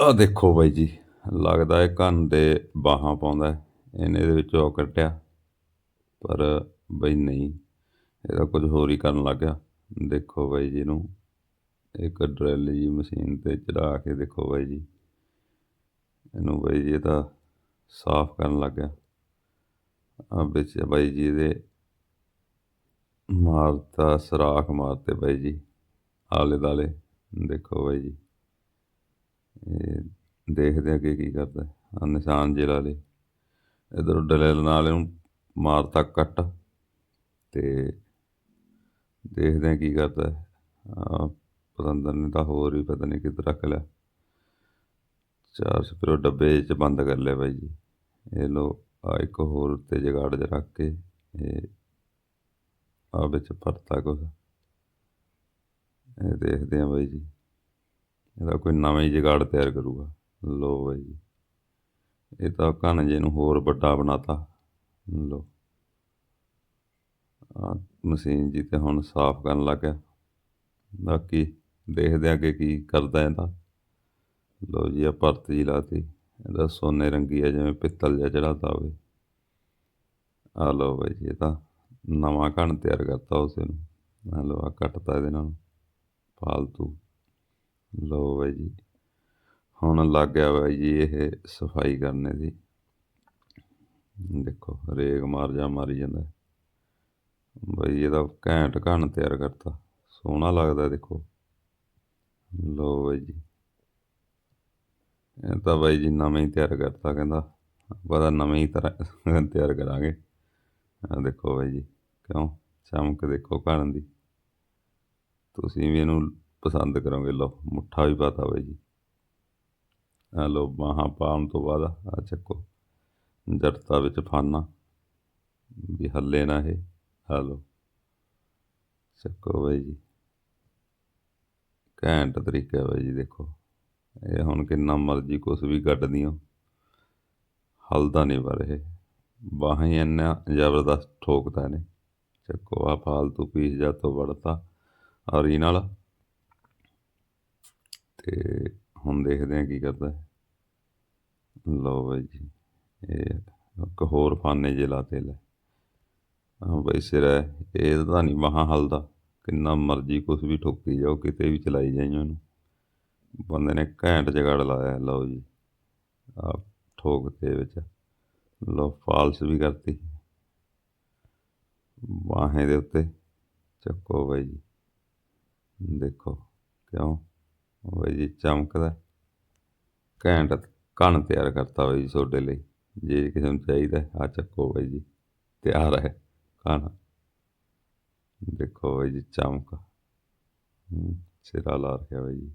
ਆ ਦੇਖੋ ਬਾਈ ਜੀ, ਲੱਗਦਾ ਇਹ ਕੰਨ ਦੇ ਬਾਹਾਂ ਪਾਉਂਦਾ ਇਹਨੇ ਇਹਦੇ ਵਿੱਚੋਂ ਕੱਟਿਆ, ਪਰ ਬਈ ਨਹੀਂ, ਇਹਦਾ ਕੁਝ ਹੋਰ ਹੀ ਕਰਨ ਲੱਗ ਗਿਆ। ਦੇਖੋ ਬਾਈ ਜੀ ਨੂੰ, ਇੱਕ ਡਰਿਲ ਜੀ ਮਸ਼ੀਨ ਤੇ ਚੜਾ ਕੇ ਦੇਖੋ ਬਾਈ ਜੀ। ਇਹਨੂੰ ਬਾਈ ਜੀ ਇਹਦਾ ਸਾਫ਼ ਕਰਨ ਲੱਗ ਗਿਆ। ਆ ਵਿੱਚ ਬਾਈ ਜੀ ਦੇ ਮਾਰਤਾ, ਸਰਾਖ ਮਾਰਤੇ ਬਾਈ ਜੀ ਆਲੇ ਦਾਲੇ ਦੇਖੋ ਬਾਈ ਜੀ। ਇਹ ਦੇਖਦੇ ਅੱਗੇ ਕੀ ਕਰਦਾ। ਆ ਨਿਸ਼ਾਨ ਜੇ ਲਾ ਲੇ ਇਧਰ ਡਲੇਲ ਨਾਲ ਇਹਨੂੰ ਮਾਰਤਾ ਕੱਟ। ਤੇ ਦੇਖਦੇ ਆ ਕੀ ਕਰਦਾ। ਆ ਪਤੰਦਰ ਨੇ ਤਾਂ ਹੋਰ ਹੀ ਪਤਾ ਨਹੀਂ ਕਿੱਧਰ ਰੱਖ ਲਿਆ। ਚਾਰ ਸਪਰੋ ਡੱਬੇ 'ਚ ਬੰਦ ਕਰ ਲਿਆ ਬਾਈ ਜੀ। ਇਹ ਲੋ ਆ ਇੱਕ ਹੋਰ ਉੱਤੇ ਜਗਾੜ 'ਚ ਰੱਖ ਕੇ ਇਹ ਆ ਵਿੱਚ ਪਰਤਾ ਕੁਛ। ਇਹ ਦੇਖਦੇ ਆ ਬਾਈ ਜੀ। ਇਹਦਾ ਕੋਈ ਨਵਾਂ ਹੀ ਜਗਾੜ ਤਿਆਰ ਕਰੂਗਾ। ਲੋ ਬਾਈ ਜੀ। ਇਹ ਤਾਂ ਕਣ ਜੇ ਨੂੰ ਹੋਰ ਵੱਡਾ ਬਣਾਤਾ। ਲੋ ਆ ਮਸ਼ੀਨ ਜੀ ਤੇ ਹੁਣ ਸਾਫ਼ ਕਰਨ ਲੱਗ ਗਿਆ। ਬਾਕੀ ਦੇਖਦੇ ਆ ਅੱਗੇ ਕੀ ਕਰਦਾ ਇਹਦਾ ਲੋ ਜੀ ਆ ਪਰਤ ਜੀ ਲਾਤੀ। ਇਹਦਾ ਸੋਨੇ ਰੰਗੀ ਆ, ਜਿਵੇਂ ਪਿੱਤਲ ਜਿਹਾ ਚੜਾਤਾ ਹੋਵੇ। ਆ ਲੋ ਬਾਈ ਜੀ, ਇਹ ਤਾਂ ਨਵਾਂ ਕਣ ਤਿਆਰ ਕਰਤਾ ਉਸੇ ਨੂੰ ਆ ਲੋ ਆ ਕੱਟਤਾ ਇਹਦੇ ਨਾਲ। ਫਾਲਤੂ ਲਓ ਬਾਈ ਜੀ। ਹੁਣ ਲੱਗ ਗਿਆ ਬਾਈ ਜੀ ਇਹ ਸਫ਼ਾਈ ਕਰਨੇ ਦੀ। ਦੇਖੋ, ਰੇਗ ਮਾਰ ਜਾ ਮਾਰੀ ਜਾਂਦਾ। ਬਾਈ ਇਹਦਾ ਘੈਂਟ ਘਣ ਤਿਆਰ ਕਰਤਾ। ਸੋਹਣਾ ਲੱਗਦਾ ਦੇਖੋ। ਲਓ ਬਾਈ ਜੀ। ਇਹ ਤਾਂ ਬਾਈ ਜੀ ਨਵੇਂ ਹੀ ਤਿਆਰ ਕਰਤਾ ਕਹਿੰਦਾ। ਆਪਾਂ ਤਾਂ ਨਵੇਂ ਹੀ ਤਰ੍ਹਾਂ ਤਿਆਰ ਕਰਾਂਗੇ। ਆ ਦੇਖੋ ਬਾਈ ਜੀ, ਕਿਉਂ? ਚਮਕ ਦੇਖੋ ਘਣ ਦੀ। ਤੁਸੀਂ ਵੀ ਇਹਨੂੰ ਪਸੰਦ ਕਰੋਗੇ? ਲਓ, ਮੁੱਠਾ ਵੀ ਪਾਤਾ ਬਾਈ ਜੀ। ਆ ਲਓ, ਬਾਹਾਂ ਪਾਉਣ ਤੋਂ ਬਾਅਦ ਆ ਚੱਕੋ। ਜੜਤਾ ਵਿੱਚ ਫਾਨਾ। ਵੀ ਹੱਲੇ ਨਾ ਇਹ। ਆ ਲਓ। ਚੱਕੋ ਬਾਈ ਜੀ। ਘੈਂਟ ਤਰੀਕਾ ਬਾਈ ਜੀ, ਦੇਖੋ। ਇਹ ਹੁਣ ਕਿੰਨਾ ਮਰਜ਼ੀ ਕੁਛ ਵੀ ਕੱਢ ਦਿਓ। ਹਲਦਾ ਨਹੀਂ ਪਰ ਇਹ। ਬਾਹਾਂ ਹੀ ਇੰਨਾ ਜ਼ਬਰਦਸਤ ਠੋਕਦਾ ਨੇ ਚੱਕੋ ਆ ਫਾਲਤੂ ਪੀਸ ਜਾ ਤੋਂ ਵੜਤਾ। ਔਰੀ ਨਾਲ ਤੇ ਹੁਣ ਦੇਖਦੇ ਹਾਂ ਕੀ ਕਰਦਾ ਲਓ ਬਾਈ ਜੀ, ਇਹ ਇੱਕ ਹੋਰ ਫਾਨੇ ਜੇ ਲਾਤੇ ਲੈ। ਹਾਂ ਬਾਈ ਸਿਰ ਹੈ, ਇਹ ਤਾਂ ਨਹੀਂ ਬਾਹਾਂ ਹਲਦਾ, ਕਿੰਨਾ ਮਰਜ਼ੀ ਕੁਛ ਵੀ ਠੋਕੀ ਜਾਓ, ਕਿਤੇ ਵੀ ਚਲਾਈ ਜਾਈਓ ਇਹਨੂੰ ਬੰਦੇ ਨੇ ਘੈਂਟ ਜਗੜ ਲਾਇਆ, ਲਓ ਜੀ ਆ ਠੋਕ ਤੇ ਵਿੱਚ। ਲਓ ਫਾਲਸ ਵੀ ਕਰਤੀ। ਬਾਹਾਂ ਦੇ ਉੱਤੇ ਚੱਕੋ ਬਾਈ ਜੀ, ਦੇਖੋ ਕਿਉਂ। ਬਾਈ ਜੀ ਚਮਕਦਾ ਘੈਂਟ ਕਣ ਤਿਆਰ ਕਰਤਾ ਬਾਈ ਜੀ ਤੁਹਾਡੇ ਲਈ। ਜੇ ਕਿਸੇ ਨੂੰ ਚਾਹੀਦਾ ਆ ਚੱਕੋ ਬਾਈ ਜੀ। ਤਿਆਰ ਹੈ ਕਣ ਦੇਖੋ ਬਾਈ ਜੀ ਚਮਕ। ਸਿਰਾ ਲਾ ਰਿਹਾ ਬਾਈ ਜੀ।